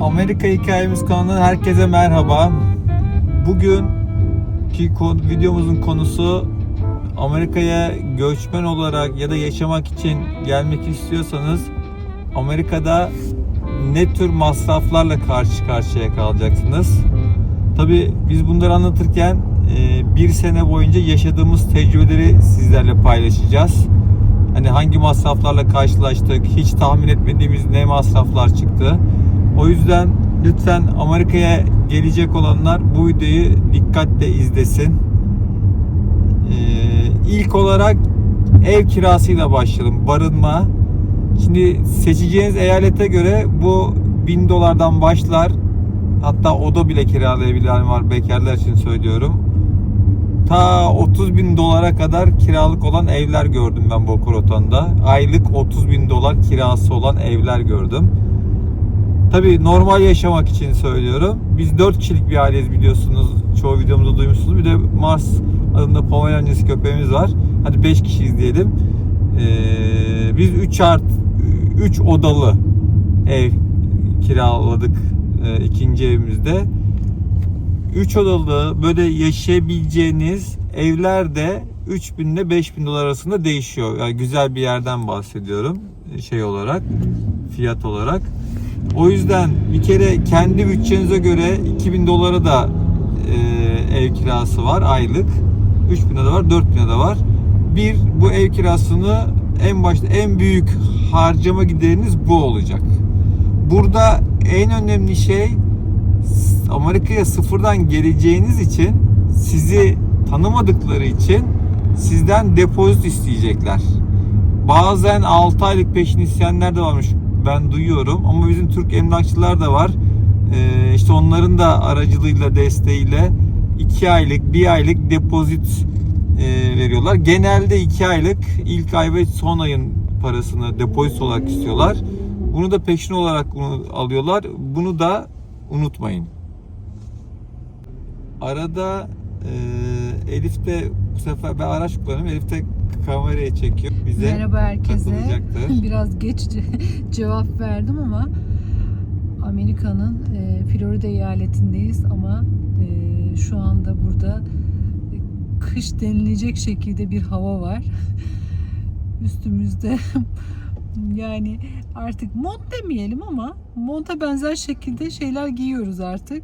Amerika Hikayemiz kanalından herkese merhaba. Bugünkü konu, videomuzun konusu Amerika'ya göçmen olarak ya da yaşamak için gelmek istiyorsanız Amerika'da ne tür masraflarla karşı karşıya kalacaksınız? Tabi biz bunları anlatırken e, bir sene boyunca yaşadığımız tecrübeleri sizlerle paylaşacağız. Hani hangi masraflarla karşılaştık, hiç tahmin etmediğimiz ne masraflar çıktı. O yüzden lütfen Amerika'ya gelecek olanlar bu videoyu dikkatle izlesin. Ee, ilk olarak ev kirasıyla başlayalım. Barınma. Şimdi seçeceğiniz eyalete göre bu 1000 dolardan başlar. Hatta oda bile kiralayabilen var bekarlar için söylüyorum. Ta 30 bin dolara kadar kiralık olan evler gördüm ben Boca Raton'da. Aylık 30 bin dolar kirası olan evler gördüm. Tabi normal yaşamak için söylüyorum. Biz 4 kişilik bir aileyiz biliyorsunuz. Çoğu videomuzda duymuşsunuz. Bir de Mars adında Pomeranian cinsi köpeğimiz var. Hadi 5 kişiyiz diyelim. Ee, biz 3 art 3 odalı ev kiraladık e, ikinci evimizde. 3 odalı böyle yaşayabileceğiniz evler de 3000 ile 5000 dolar arasında değişiyor. Yani güzel bir yerden bahsediyorum şey olarak, fiyat olarak. O yüzden bir kere kendi bütçenize göre 2000 dolara da e, ev kirası var aylık. 3000 de var, 4000 de var. Bir bu ev kirasını en başta en büyük harcama gideriniz bu olacak. Burada en önemli şey Amerika'ya sıfırdan geleceğiniz için sizi tanımadıkları için sizden depozit isteyecekler. Bazen 6 aylık peşin isteyenler de varmış. Ben duyuyorum ama bizim Türk emlakçılar da var. Ee, işte onların da aracılığıyla desteğiyle 2 aylık, 1 aylık depozit e, veriyorlar. Genelde 2 aylık ilk ay ve son ayın parasını depozit olarak istiyorlar. Bunu da peşin olarak alıyorlar. Bunu da unutmayın. Arada e, Elif de bu sefer ben araç kullanıyorum. Elif de kameraya çekiyor. Bize Merhaba herkese. Biraz geç ce- cevap verdim ama Amerika'nın e, Florida eyaletindeyiz ama e, şu anda burada e, kış denilecek şekilde bir hava var. Üstümüzde yani artık mont demeyelim ama monta benzer şekilde şeyler giyiyoruz artık.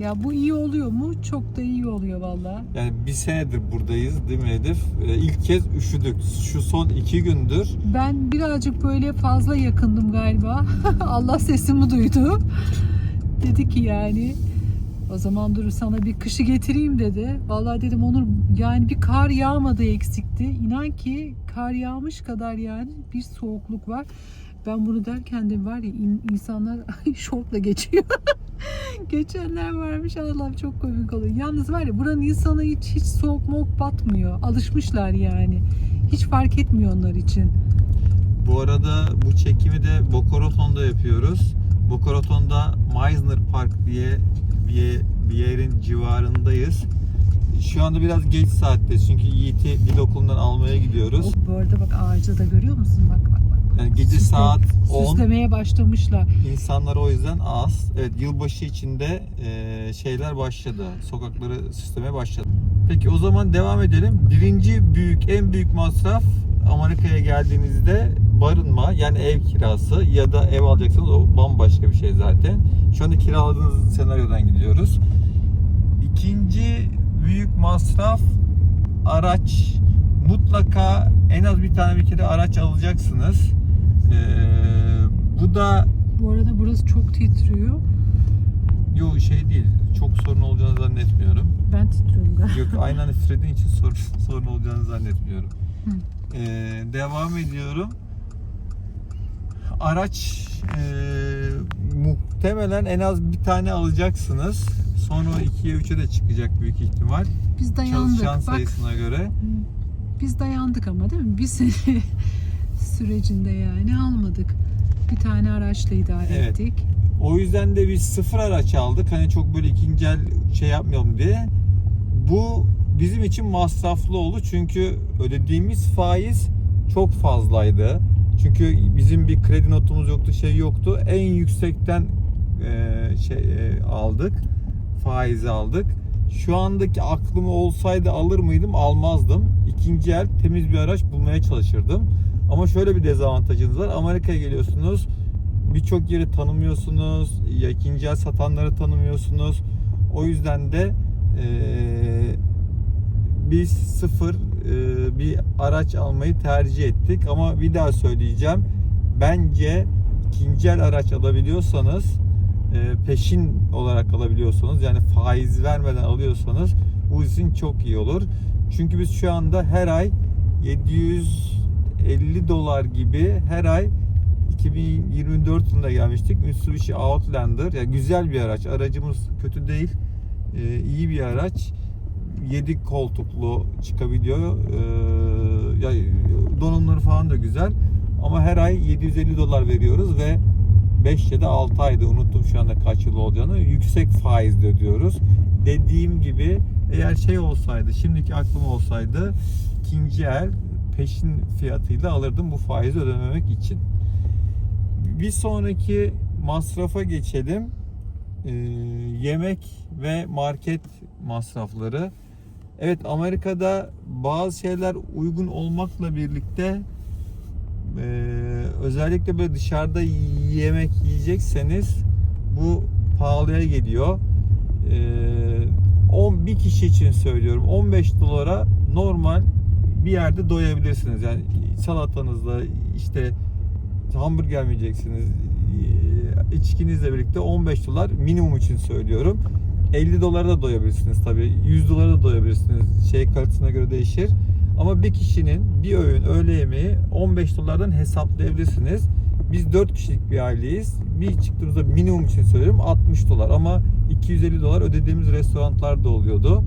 Ya bu iyi oluyor mu? Çok da iyi oluyor vallahi. Yani bir senedir buradayız değil mi Elif? E, ilk kez üşüdük. Şu son iki gündür. Ben birazcık böyle fazla yakındım galiba. Allah sesimi duydu. Dedi ki yani o zaman dur sana bir kışı getireyim dedi. Vallahi dedim Onur yani bir kar yağmadı eksikti. İnan ki kar yağmış kadar yani bir soğukluk var. Ben bunu derken de var ya in- insanlar şortla geçiyor. Geçenler varmış Allah'ım çok komik oluyor. Yalnız var ya buranın insanı hiç hiç soğuk moğuk batmıyor. Alışmışlar yani. Hiç fark etmiyor onlar için. Bu arada bu çekimi de Boca Raton'da yapıyoruz. Boca Raton'da Meisner Park diye bir, bir yerin civarındayız. Şu anda biraz geç saatte çünkü Yiğit'i dil okulundan almaya gidiyoruz. Bu arada bak ağaca da görüyor musun? Bak bak. Yani gece Süsle- saat 10. Süslemeye başlamışlar. İnsanlar o yüzden az. Evet yılbaşı içinde e, şeyler başladı. Sokakları süslemeye başladı. Peki o zaman devam edelim. Birinci büyük, en büyük masraf Amerika'ya geldiğinizde barınma yani ev kirası ya da ev alacaksanız o bambaşka bir şey zaten. Şu anda kiraladığınız senaryodan gidiyoruz. İkinci büyük masraf araç. Mutlaka en az bir tane bir kere araç alacaksınız. Ee, bu da Bu arada burası çok titriyor. Yo şey değil. Çok sorun olacağını zannetmiyorum. Ben titriyorum galiba. Yok aynı anda titrediğin için sorun, sorun olacağını zannetmiyorum. Hı. Ee, devam ediyorum. Araç e, muhtemelen en az bir tane alacaksınız. Sonra 2'ye 3'e de çıkacak büyük ihtimal. Biz dayandık. Çalışan Bak sayısına göre. biz dayandık ama değil mi? Sene sürecinde yani almadık. Bir tane araçla idare Evet. ettik. O yüzden de biz sıfır araç aldık. Hani çok böyle ikinci el şey yapmayalım diye. Bu bizim için masraflı oldu. Çünkü ödediğimiz faiz çok fazlaydı. Çünkü bizim bir kredi notumuz yoktu, şey yoktu. En yüksekten e, şey e, aldık. Faiz aldık. Şu andaki aklım olsaydı alır mıydım? Almazdım. İkinci el temiz bir araç bulmaya çalışırdım. Ama şöyle bir dezavantajınız var. Amerika'ya geliyorsunuz. Birçok yeri tanımıyorsunuz. Ya el satanları tanımıyorsunuz. O yüzden de eee biz sıfır e, bir araç almayı tercih ettik ama bir daha söyleyeceğim bence ikinci el araç alabiliyorsanız e, peşin olarak alabiliyorsanız yani faiz vermeden alıyorsanız bu sizin çok iyi olur çünkü biz şu anda her ay 750 dolar gibi her ay 2024 yılında gelmiştik Mitsubishi Outlander yani güzel bir araç aracımız kötü değil e, iyi bir araç 7 koltuklu çıkabiliyor. Ee, ya donanımları falan da güzel. Ama her ay 750 dolar veriyoruz ve 5 ya da 6 ayda unuttum şu anda kaç yıl olacağını. Yüksek faizle ödüyoruz. Dediğim gibi eğer şey olsaydı, şimdiki aklım olsaydı ikinci el peşin fiyatıyla alırdım bu faizi ödememek için. Bir sonraki masrafa geçelim. Ee, yemek ve market masrafları. Evet Amerika'da bazı şeyler uygun olmakla birlikte e, özellikle böyle dışarıda yemek yiyecekseniz bu pahalıya geliyor. E, 10 bir kişi için söylüyorum 15 dolara normal bir yerde doyabilirsiniz. Yani salatanızla işte hamburger mi yiyeceksiniz e, içkinizle birlikte 15 dolar minimum için söylüyorum. 50 dolara da doyabilirsiniz tabii. 100 dolara da doyabilirsiniz. Şey kalitesine göre değişir. Ama bir kişinin bir öğün öğle yemeği 15 dolardan hesaplayabilirsiniz. Biz 4 kişilik bir aileyiz. Bir çıktığımızda minimum için söylüyorum 60 dolar ama 250 dolar ödediğimiz restoranlar da oluyordu.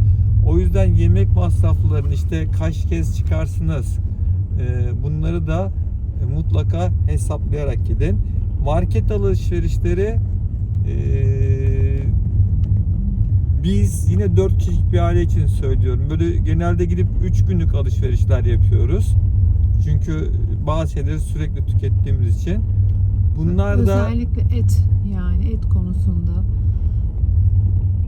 O yüzden yemek masraflarını işte kaç kez çıkarsınız e, bunları da e, mutlaka hesaplayarak gidin. Market alışverişleri e, biz yine 4 kişilik bir aile için söylüyorum. Böyle genelde gidip 3 günlük alışverişler yapıyoruz. Çünkü bazı şeyleri sürekli tükettiğimiz için. Bunlar da Özellikle et yani et konusunda.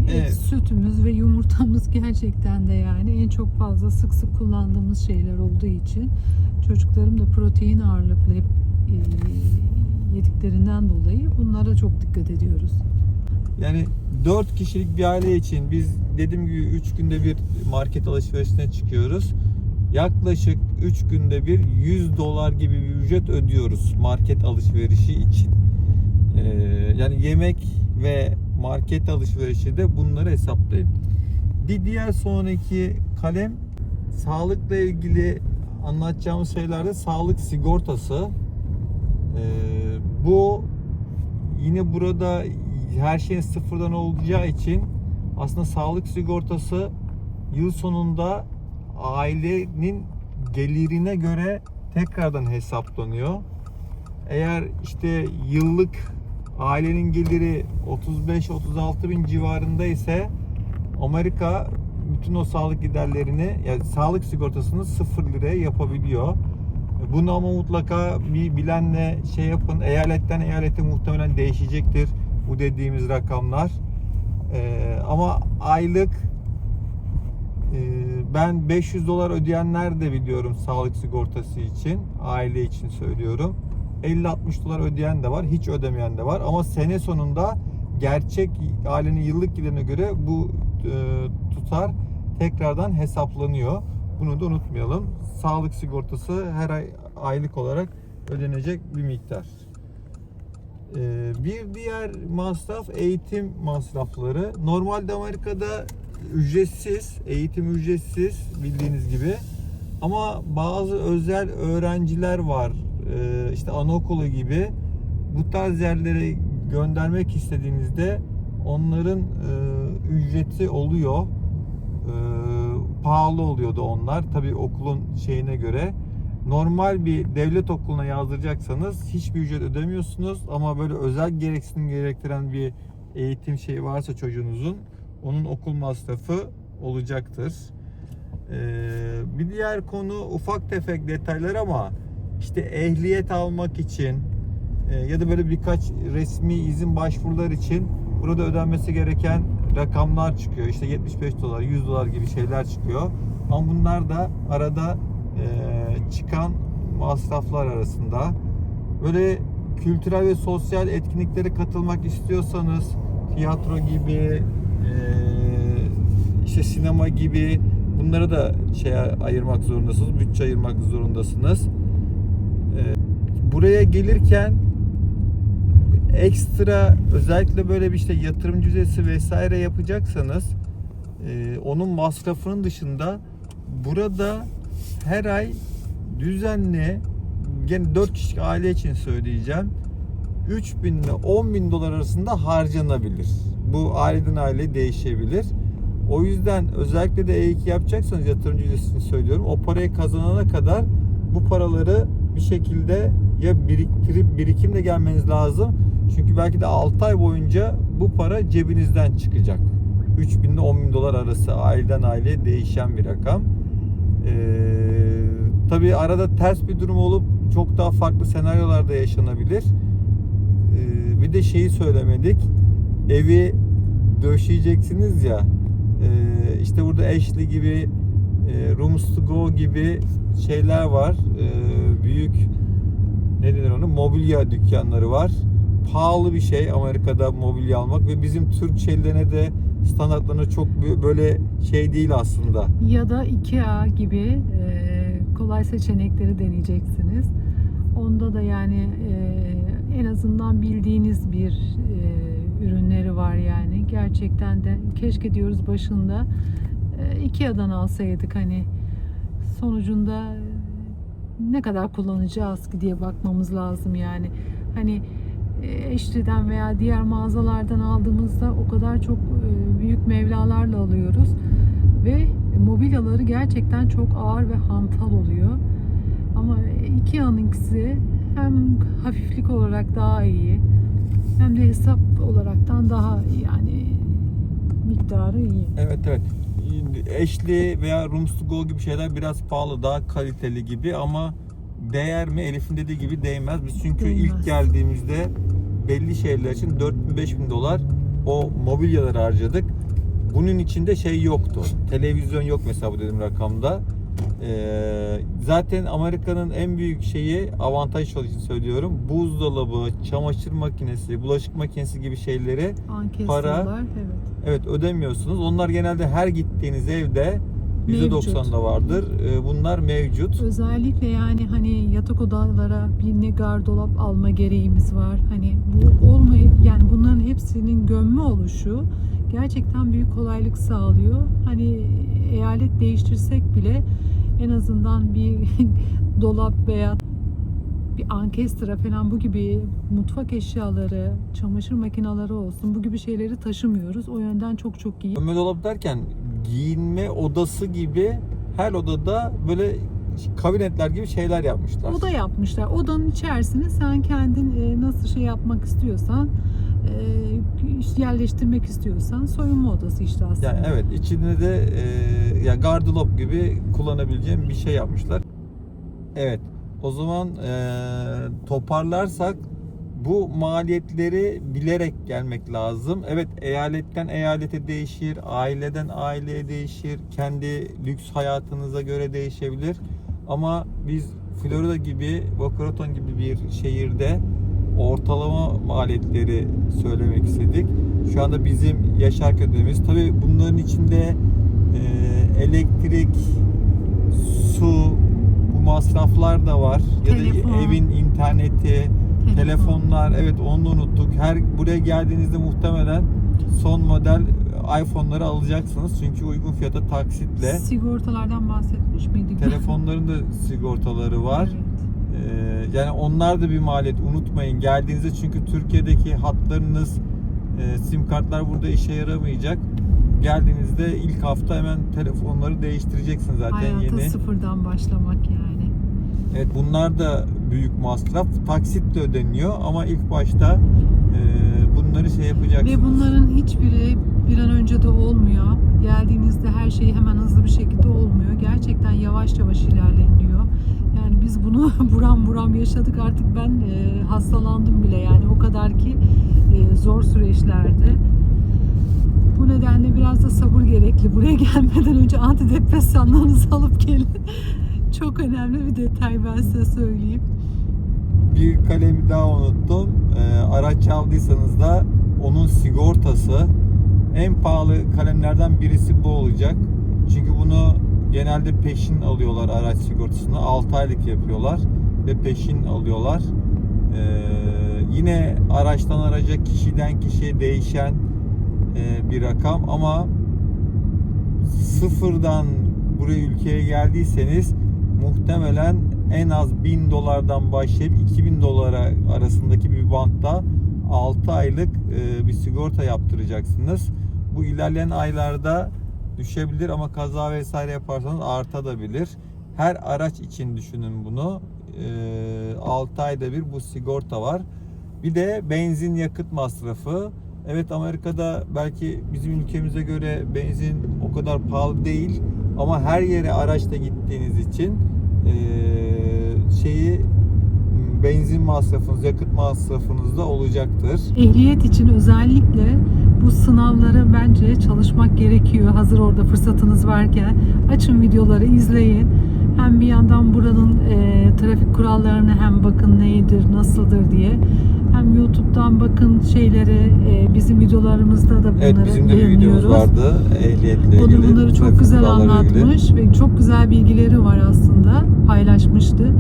Et, Evet. sütümüz ve yumurtamız gerçekten de yani en çok fazla sık sık kullandığımız şeyler olduğu için çocuklarım da protein ağırlıklı hep e, yediklerinden dolayı bunlara çok dikkat ediyoruz. yani 4 kişilik bir aile için biz dediğim gibi 3 günde bir market alışverişine çıkıyoruz. Yaklaşık 3 günde bir 100 dolar gibi bir ücret ödüyoruz market alışverişi için. Ee, yani yemek ve market alışverişi de bunları hesaplayın. Bir diğer sonraki kalem sağlıkla ilgili anlatacağımız şeylerde sağlık sigortası. Ee, bu yine burada her şeyin sıfırdan olacağı için aslında sağlık sigortası yıl sonunda ailenin gelirine göre tekrardan hesaplanıyor. Eğer işte yıllık ailenin geliri 35-36 bin civarında ise Amerika bütün o sağlık giderlerini yani sağlık sigortasını 0 liraya yapabiliyor. Bunu ama mutlaka bir bilenle şey yapın. Eyaletten eyalete muhtemelen değişecektir bu dediğimiz rakamlar. Ee, ama aylık e, ben 500 dolar ödeyenler de biliyorum sağlık sigortası için. Aile için söylüyorum. 50-60 dolar ödeyen de var, hiç ödemeyen de var. Ama sene sonunda gerçek ailenin yıllık giderine göre bu e, tutar tekrardan hesaplanıyor. Bunu da unutmayalım. Sağlık sigortası her ay aylık olarak ödenecek bir miktar. Ee, bir diğer masraf eğitim masrafları. Normalde Amerika'da ücretsiz, eğitim ücretsiz bildiğiniz gibi. Ama bazı özel öğrenciler var. Ee, işte anaokulu gibi. Bu tarz yerlere göndermek istediğinizde onların e, ücreti oluyor. Ee, pahalı oluyordu onlar. Tabii okulun şeyine göre. Normal bir devlet okuluna yazdıracaksanız hiçbir ücret ödemiyorsunuz ama böyle özel gereksinim gerektiren bir eğitim şeyi varsa çocuğunuzun onun okul masrafı olacaktır. Ee, bir diğer konu ufak tefek detaylar ama işte ehliyet almak için e, ya da böyle birkaç resmi izin başvurular için burada ödenmesi gereken rakamlar çıkıyor. İşte 75 dolar, 100 dolar gibi şeyler çıkıyor. Ama bunlar da arada e, çıkan masraflar arasında. Böyle kültürel ve sosyal etkinliklere katılmak istiyorsanız tiyatro gibi e, işte sinema gibi bunları da şeye ayırmak zorundasınız. Bütçe ayırmak zorundasınız. Buraya gelirken ekstra özellikle böyle bir işte yatırımcı vizesi vesaire yapacaksanız e, onun masrafının dışında burada her ay düzenli gene 4 kişilik aile için söyleyeceğim 3000 ile 10 bin dolar arasında harcanabilir. Bu aileden aile değişebilir. O yüzden özellikle de E2 yapacaksanız yatırımcı vizesini söylüyorum. O parayı kazanana kadar bu paraları bir şekilde ya biriktirip birikimle gelmeniz lazım. Çünkü belki de 6 ay boyunca bu para cebinizden çıkacak. 3000 ile 10 bin dolar arası aileden aileye değişen bir rakam. Ee, tabii arada ters bir durum olup çok daha farklı senaryolarda yaşanabilir. Ee, bir de şeyi söylemedik. Evi döşeyeceksiniz ya. e, işte burada Ashley gibi e, Rooms to Go gibi şeyler var. E, büyük ne denir onu? Mobilya dükkanları var. Pahalı bir şey Amerika'da mobilya almak ve bizim Türk şeylerine de standartlarına çok bö- böyle şey değil aslında. Ya da IKEA gibi kolay seçenekleri deneyeceksiniz. Onda da yani en azından bildiğiniz bir ürünleri var yani. Gerçekten de keşke diyoruz başında Ikea'dan alsaydık hani sonucunda ne kadar kullanacağız ki diye bakmamız lazım yani. Hani e, Eşli'den veya diğer mağazalardan aldığımızda o kadar çok e, büyük mevlalarla alıyoruz ve mobilyaları gerçekten çok ağır ve hantal oluyor. Ama Ikea'nınkisi hem hafiflik olarak daha iyi hem de hesap olaraktan daha yani miktarı iyi. Evet evet. Ashley veya Rooms to Go gibi şeyler biraz pahalı, daha kaliteli gibi ama değer mi? Elif'in dediği gibi değmez. Biz çünkü Değmez. ilk geldiğimizde belli şeyler için 4000-5000 dolar o mobilyaları harcadık. Bunun içinde şey yoktu. Televizyon yok mesela bu dediğim rakamda. Ee, zaten Amerika'nın en büyük şeyi avantaj için söylüyorum. Buzdolabı, çamaşır makinesi, bulaşık makinesi gibi şeyleri Ankestrolar evet. Evet ödemiyorsunuz. Onlar genelde her gittiğiniz evde Mevcut. %90'da vardır. Ee, Bunlar mevcut. Özellikle yani hani yatak odalara bir ne gardırop alma gereğimiz var. Hani bu olmay yani bunların hepsinin gömme oluşu gerçekten büyük kolaylık sağlıyor. Hani eyalet değiştirsek bile en azından bir dolap veya bir ankestra falan bu gibi mutfak eşyaları, çamaşır makineleri olsun bu gibi şeyleri taşımıyoruz. O yönden çok çok iyi. Gömme dolap derken giyinme odası gibi her odada böyle kabinetler gibi şeyler yapmışlar. Oda yapmışlar. Odanın içerisine sen kendin e, nasıl şey yapmak istiyorsan e, yerleştirmek istiyorsan soyunma odası işte aslında. Yani evet içinde de e, ya gardırop gibi kullanabileceğim bir şey yapmışlar. Evet. O zaman e, toparlarsak bu maliyetleri bilerek gelmek lazım. Evet eyaletten eyalete değişir, aileden aileye değişir, kendi lüks hayatınıza göre değişebilir. Ama biz Florida gibi, Boca Raton gibi bir şehirde ortalama maliyetleri söylemek istedik. Şu anda bizim yaşarken ödediğimiz tabii bunların içinde e, elektrik, su bu masraflar da var. Ya Telefon. da evin interneti, telefonlar evet onu da unuttuk. Her buraya geldiğinizde muhtemelen son model iPhone'ları alacaksınız. Çünkü uygun fiyata taksitle. Sigortalardan bahsetmiş miydik? Telefonların da sigortaları var. Evet. Ee, yani onlar da bir maliyet unutmayın. Geldiğinizde çünkü Türkiye'deki hatlarınız e, sim kartlar burada işe yaramayacak. Geldiğinizde ilk hafta hemen telefonları değiştireceksin zaten Hayata yeni. sıfırdan başlamak yani. Evet bunlar da büyük masraf. Taksit de ödeniyor ama ilk başta e, bunları şey yapacaksınız. Ve bunların hiçbiri bir an önce de olmuyor. Geldiğinizde her şey hemen hızlı bir şekilde olmuyor. Gerçekten yavaş yavaş ilerleniyor. Biz bunu buram buram yaşadık artık ben e, hastalandım bile yani o kadar ki e, zor süreçlerde. Bu nedenle biraz da sabır gerekli. Buraya gelmeden önce antidepresanlarınızı alıp gelin. Çok önemli bir detay ben size söyleyeyim. Bir kalemi daha unuttum. Ee, araç aldıysanız da onun sigortası en pahalı kalemlerden birisi bu olacak. Çünkü bunu genelde peşin alıyorlar araç sigortasını. 6 aylık yapıyorlar ve peşin alıyorlar. Ee, yine araçtan araca kişiden kişiye değişen e, bir rakam ama sıfırdan buraya ülkeye geldiyseniz muhtemelen en az 1000 dolardan başlayıp 2000 dolara arasındaki bir bantta 6 aylık e, bir sigorta yaptıracaksınız. Bu ilerleyen aylarda düşebilir ama kaza vesaire yaparsanız artabilir. Her araç için düşünün bunu. E, 6 ayda bir bu sigorta var. Bir de benzin yakıt masrafı. Evet Amerika'da belki bizim ülkemize göre benzin o kadar pahalı değil ama her yere araçla gittiğiniz için eee, şeyi benzin masrafınız, yakıt masrafınız da olacaktır. Ehliyet için özellikle bu sınavlara bence çalışmak gerekiyor. Hazır orada fırsatınız varken açın videoları izleyin. Hem bir yandan buranın e, trafik kurallarını hem bakın neydir, nasıldır diye. Hem YouTube'dan bakın şeyleri, e, bizim videolarımızda da bunları Evet bizim de bir videomuz vardı ehliyetle ilgili. bunları çok trafik güzel kurallarıyla ilgili. anlatmış ve çok güzel bilgileri var aslında paylaşmıştı.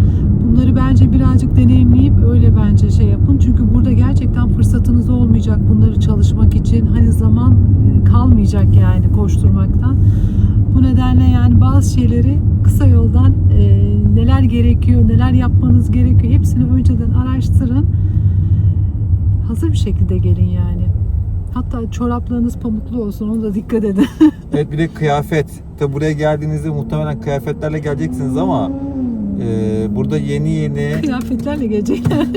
Bunları bence birazcık deneyimleyip öyle bence şey yapın. Çünkü burada gerçekten fırsatınız olmayacak bunları çalışmak için. Hani zaman e, kalmayacak yani koşturmaktan. Bu nedenle yani bazı şeyleri kısa yoldan e, neler gerekiyor, neler yapmanız gerekiyor hepsini önceden araştırın. Hazır bir şekilde gelin yani. Hatta çoraplarınız pamuklu olsun ona da dikkat edin. Evet bir de kıyafet. Tabi buraya geldiğinizde muhtemelen kıyafetlerle geleceksiniz ama eee, burada yeni yeni Kıyafetlerle gelecekler.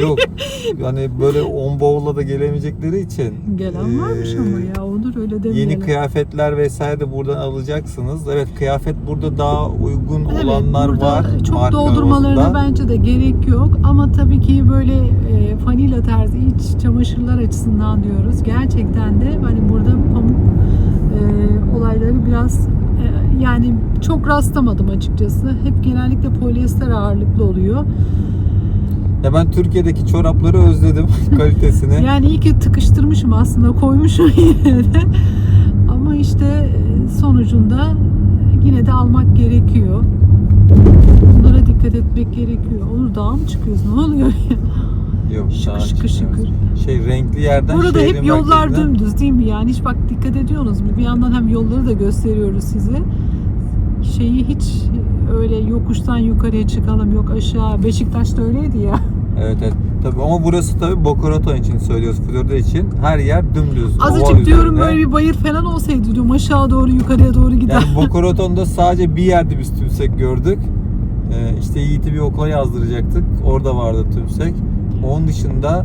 yok yani böyle on bavula da gelemeyecekleri için Gelen varmış eee, ama ya olur öyle demeyelim. Yeni kıyafetler vesaire de buradan alacaksınız. Evet kıyafet burada daha uygun Evet, olanlar var. Çok doldurmalarına bence de gerek yok. Ama tabii ki böyle e, fanila tarzı iç çamaşırlar açısından diyoruz. Gerçekten de hani burada pamuk e, olayları biraz yani çok rastlamadım açıkçası. Hep genellikle polyester ağırlıklı oluyor. Ya ben Türkiye'deki çorapları özledim kalitesini. Yani iyi ki tıkıştırmışım aslında koymuşum yine de. Ama işte e, sonucunda yine de almak gerekiyor. Bunlara dikkat etmek gerekiyor. Olur dağa mı çıkıyoruz? Ne oluyor? Yok, Şıkır şıkır çıkmıyoruz. Şey renkli yerden Burada hep yollar merkezine- dümdüz değil mi? Yani hiç bak dikkat ediyorsunuz mu? Bir yandan hem yolları da gösteriyoruz size. Şeyi hiç öyle yokuştan yukarıya çıkalım yok aşağı. Beşiktaş'ta öyleydi ya. Evet evet. Tabii ama burası tabii Boca Raton için söylüyoruz. Florida için. Her yer dümdüz. Azıcık diyorum üzerine. böyle bir bayır falan olsaydı diyorum aşağı doğru yukarıya doğru gider. Yani Boca Raton'da sadece bir yerde biz tümsek gördük. Ee, işte Yiğit'i bir okula yazdıracaktık. Orada vardı tümsek. Onun dışında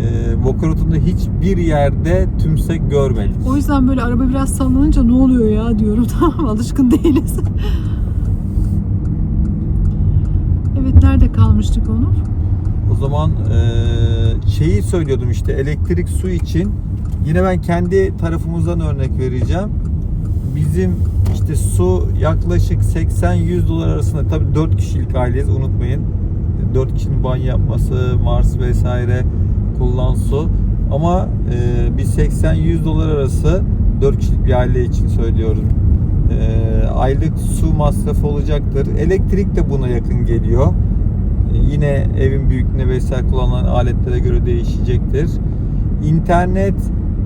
e, Boca Raton'da hiçbir yerde tümsek görmedik. O yüzden böyle araba biraz sallanınca ne oluyor ya diyorum tamam alışkın değiliz. evet nerede kalmıştık Onur? O zaman e, şeyi söylüyordum işte elektrik su için. Yine ben kendi tarafımızdan örnek vereceğim. Bizim işte su yaklaşık 80-100 dolar arasında tabii 4 kişilik aileyiz unutmayın. 4 kişinin banyo yapması, Mars vesaire kullan su. Ama e, bir 80-100 dolar arası 4 kişilik bir aile için söylüyorum. E, aylık su masrafı olacaktır. Elektrik de buna yakın geliyor. E, Yine evin büyüklüğüne vesaire kullanılan aletlere göre değişecektir. İnternet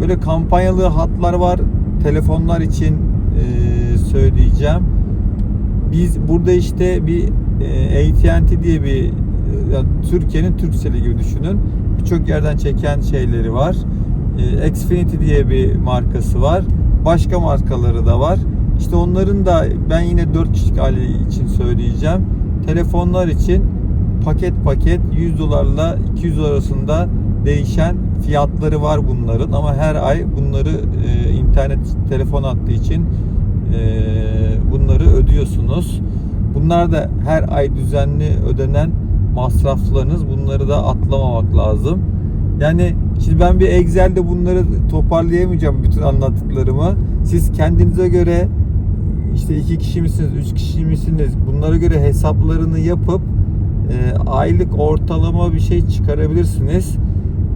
böyle kampanyalı hatlar var. Telefonlar için e, söyleyeceğim. Biz burada işte bir e, AT&T diye bir e, Türkiye'nin Turkcell'i gibi düşünün. Birçok yerden çeken şeyleri var. E, Xfinity diye bir markası var. Başka markaları da var. İşte onların da ben yine 4 kişilik aile için söyleyeceğim. Telefonlar için paket paket 100 dolarla 200 dolar arasında değişen fiyatları var bunların ama her ay bunları e, internet telefon attığı için e, bunları ödüyorsunuz. Bunlar da her ay düzenli ödenen masraflarınız. Bunları da atlamamak lazım. Yani şimdi ben bir Excel'de bunları toparlayamayacağım bütün anlattıklarımı. Siz kendinize göre işte iki kişi misiniz, üç kişi misiniz? Bunlara göre hesaplarını yapıp e, aylık ortalama bir şey çıkarabilirsiniz.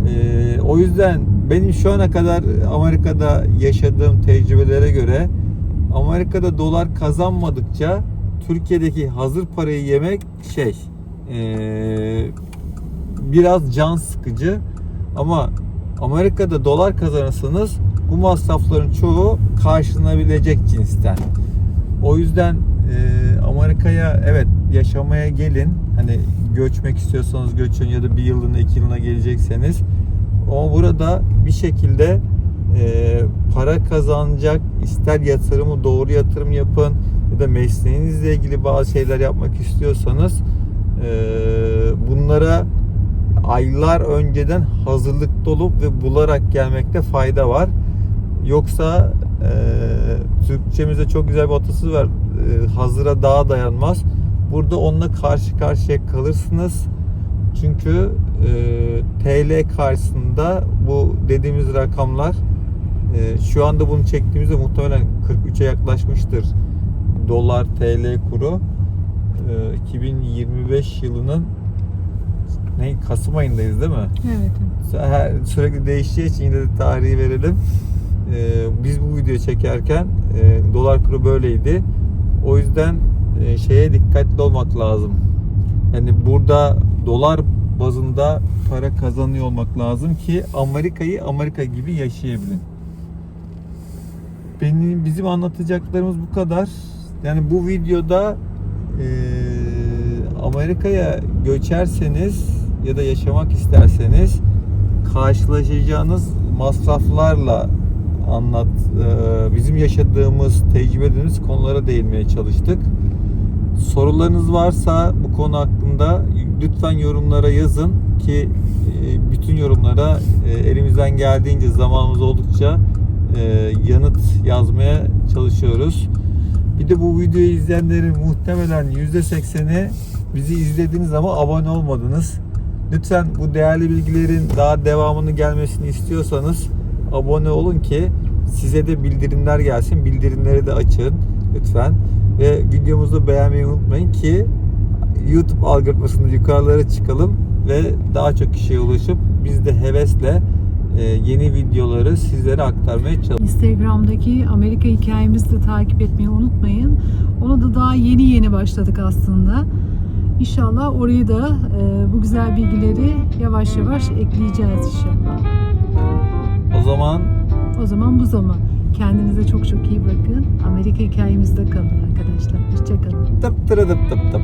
E, o yüzden benim şu ana kadar Amerika'da yaşadığım tecrübelere göre Amerika'da dolar kazanmadıkça Türkiye'deki hazır parayı yemek şey biraz can sıkıcı ama Amerika'da dolar kazanırsanız bu masrafların çoğu karşılanabilecek cinsten. O yüzden e, Amerika'ya evet yaşamaya gelin. Hani göçmek istiyorsanız göçün ya da bir yılına iki yılına gelecekseniz. Ama burada bir şekilde e, para kazanacak ister yatırımı doğru yatırım yapın ya da mesleğinizle ilgili bazı şeyler yapmak istiyorsanız bunlara aylar önceden hazırlıklı olup ve bularak gelmekte fayda var. Yoksa e, Türkçemizde çok güzel bir atasözü var. E, hazıra daha dayanmaz. Burada onunla karşı karşıya kalırsınız. Çünkü e, TL karşısında bu dediğimiz rakamlar e, şu anda bunu çektiğimizde muhtemelen 43'e yaklaşmıştır dolar TL kuru. E, 2025 yılının ne Kasım ayındayız değil mi? Evet. Her, sürekli değişeceği için yine de tarihi verelim. Ee, biz bu videoyu çekerken e, dolar kuru böyleydi. O yüzden e, şeye dikkatli olmak lazım. Yani burada dolar bazında para kazanıyor olmak lazım ki Amerika'yı Amerika gibi yaşayabilin. Benim bizim anlatacaklarımız bu kadar. Yani bu videoda e, Amerika'ya göçerseniz ya da yaşamak isterseniz karşılaşacağınız masraflarla anlat e, bizim yaşadığımız tecrübe ettiğimiz konulara değinmeye çalıştık. Sorularınız varsa bu konu hakkında lütfen yorumlara yazın ki e, bütün yorumlara e, elimizden geldiğince zamanımız oldukça yanıt yazmaya çalışıyoruz. Bir de bu videoyu izleyenlerin muhtemelen %80'i bizi izlediniz ama abone olmadınız. Lütfen bu değerli bilgilerin daha devamını gelmesini istiyorsanız abone olun ki size de bildirimler gelsin. Bildirimleri de açın lütfen. Ve videomuzu beğenmeyi unutmayın ki YouTube algoritmasında yukarılara çıkalım ve daha çok kişiye ulaşıp biz de hevesle e, yeni videoları sizlere aktarmaya çalışıyoruz. Instagram'daki Amerika hikayemizi de takip etmeyi unutmayın. Ona da daha yeni yeni başladık aslında. İnşallah orayı da e, bu güzel bilgileri yavaş yavaş ekleyeceğiz inşallah. O zaman O zaman bu zaman. Kendinize çok çok iyi bakın. Amerika hikayemizde kalın arkadaşlar. Hoşçakalın. tıp tırı tıp tıp tıp.